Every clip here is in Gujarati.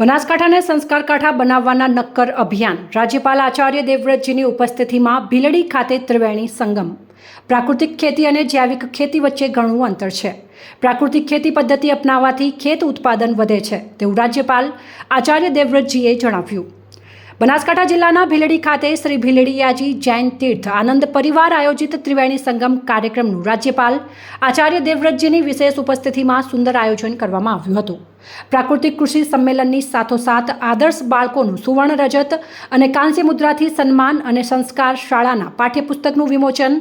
બનાસકાંઠાને સંસ્કાર કાંઠા બનાવવાના નક્કર અભિયાન. રાજ્યપાલ આચાર્ય દેવવ્રતજીની ઉપસ્થિતિમાં ભીલડી ખાતે ત્રિવેણી સંગમ. પ્રાકૃતિક ખેતી અને જૈવિક ખેતી વચ્ચે ઘણું અંતર છે. પ્રાકૃતિક ખેતી પદ્ધતિ અપનાવવાથી ખેત ઉત્પાદન વધે છે, તેવું રાજ્યપાલ આચાર્ય દેવવ્રતજીએ જણાવ્યું. બનાસકાંઠા જિલ્લાના ભીલડી ખાતે શ્રી ભીલડીયાજી જૈન તીર્થ આનંદ પરિવાર આયોજિત ત્રિવેણી સંગમ કાર્યક્રમનું રાજ્યપાલ આચાર્ય દેવવ્રતજીની વિશેષ ઉપસ્થિતિમાં સુંદર આયોજન કરવામાં આવ્યું હતું. પ્રાકૃતિક કૃષિ સંમેલનની સાથોસાથ આદર્શ બાળકોનું સુવર્ણ રજત અને કાંસ્ય મુદ્રાથી સન્માન અને સંસ્કાર શાળાના પાઠ્યપુસ્તકનું વિમોચન,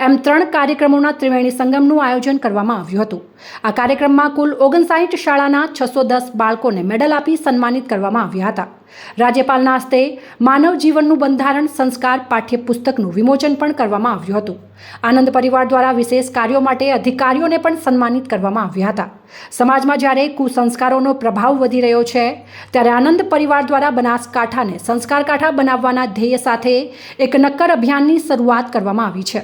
એમ ત્રણ કાર્યક્રમોના ત્રિવેણી સંગમનું આયોજન કરવામાં આવ્યું હતું. આ કાર્યક્રમમાં કુલ ઓગણસાઠ શાળાના છસો દસ બાળકોને મેડલ આપી સન્માનિત કરવામાં આવ્યા હતા. રાજ્યપાલના હસ્તે માનવ જીવનનું બંધારણ, સંસ્કાર, પાઠ્યપુસ્તકનું વિમોચન પણ કરવામાં આવ્યું હતું. આનંદ પરિવાર દ્વારા વિશેષ કાર્યો માટે અધિકારીઓને પણ સન્માનિત કરવામાં આવ્યા હતા. સમાજમાં જ્યારે કુસંસ્કારોનો પ્રભાવ વધી રહ્યો છે. ત્યારે આનંદ પરિવાર દ્વારા બનાસકાંઠાને સંસ્કાર કાંઠા બનાવવાના ધ્યેય સાથે એક નક્કર અભિયાનની શરૂઆત કરવામાં આવી છે.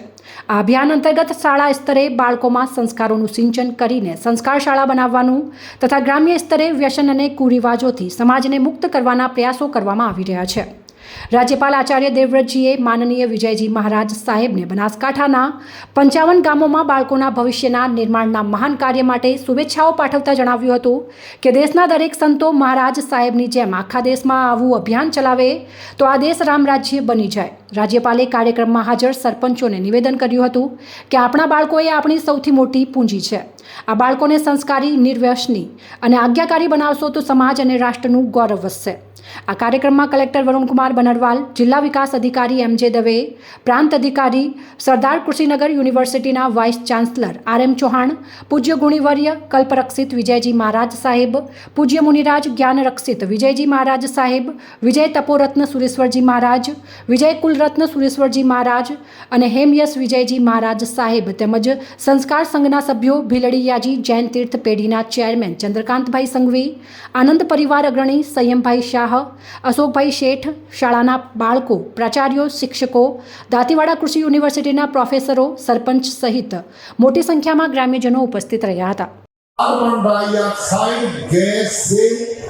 આ અભિયાન અંતર્ગત શાળા સ્તરે બાળકોમાં સંસ્કારોનું સિંચન કરીને સંસ્કાર શાળા બનાવવાનું તથા ગ્રામ્ય સ્તરે વ્યસન અને કુરિવાજોથી સમાજને મુક્ત કરવાના પ્રયાસો કરવામાં આવી રહ્યા છે. રાજ્યપાલ આચાર્ય દેવવ્રતજીએ માનનીય વિજયજી મહારાજ સાહેબને બનાસકાંઠાના પંચાવન ગામોમાં બાળકોના ભવિષ્યના નિર્માણના મહાન કાર્ય માટે શુભેચ્છાઓ પાઠવતા જણાવ્યું હતું કે દેશના દરેક સંતો મહારાજ સાહેબની જેમ આખા દેશમાં આવું અભિયાન ચલાવે તો આ દેશ રામ રાજ્ય બની જાય. રાજ્યપાલે કાર્યક્રમમાં હાજર સરપંચોને નિવેદન કર્યું હતું કે આપણા બાળકો એ આપણી સૌથી મોટી પૂંજી છે. આ બાળકોને સંસ્કારી નિર્વ્યસની અને આજ્ઞાકારી બનાવશો તો સમાજ અને રાષ્ટ્રનું ગૌરવ વધશે. આ કાર્યક્રમમાં કલેક્ટર વરુણકુમાર બનરવાલ, જિલ્લા વિકાસ અધિકારી એમ જે દવે, પ્રાંત અધિકારી સરદાર કૃષિનગર યુનિવર્સિટીના vice chancellor R M Chauhan, પૂજ્ય ગુણીવર્ય કલ્પરક્ષિત વિજયજી મહારાજ સાહેબ, પૂજ્ય મુનિરાજ જ્ઞાનરક્ષિત વિજયજી મહારાજ સાહેબ, વિજય તપોરત્ન સુરેશ્વરજી મહારાજ, વિજય કુલરત્ન સુરેશ્વરજી મહારાજ અને હેમયસ વિજયજી મહારાજ સાહેબ તેમજ સંસ્કાર સંઘના સભ્યો ભીલડીયાજી જૈન તીર્થ પેઢીના ચેરમેન ચંદ્રકાંતભાઈ સંઘવી, આનંદ પરિવાર અગ્રણી સંયમભાઈ શાહ, અશોકભાઈ શેઠ શાળાના બાળકો પ્રાચાર્યો શિક્ષકો દાંતીવાડા કૃષિ યુનિવર્સિટીના પ્રોફેસરો સરપંચ સહિત મોટી સંખ્યામાં ગ્રામ્યજનો ઉપસ્થિત રહ્યા હતા कार्बन डाइऑक्साइड गैस से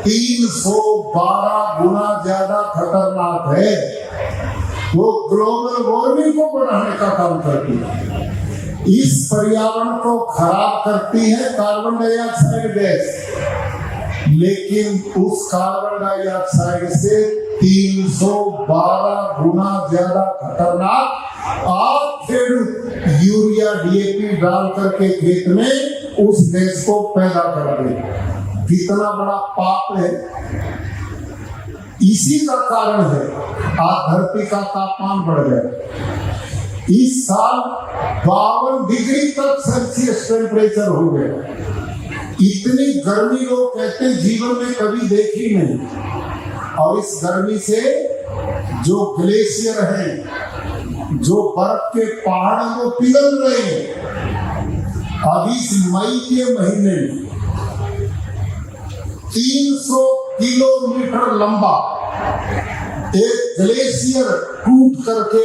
312 गुना ज्यादा खतरनाक है वो ग्लोबल वार्मिंग को बढ़ाने का काम करती है इस पर्यावरण को खराब करती है कार्बन डाइऑक्साइड गैस लेकिन उस कार्बन डाइऑक्साइड से 312 गुना ज़्यादा खतरनाक। आप खेडूत यूरिया डीएपी डाल करके खेत में उस गैस को पैदा कर दे। कितना बड़ा पाप है। इसी का कारण है, आज धरती का तापमान बढ़ गया। इस साल बावन डिग्री तक सेल्सियस टेम्परेचर हो गया। इतनी गर्मी लोग कहते जीवन में कभी देखी नहीं। और इस गर्मी से जो ग्लेशियर है, जो बर्फ़ के पहाड़ वो पिघल रहे हैं, अब इस मई के महीने में 300 किलोमीटर लंबा एक ग्लेशियर टूट करके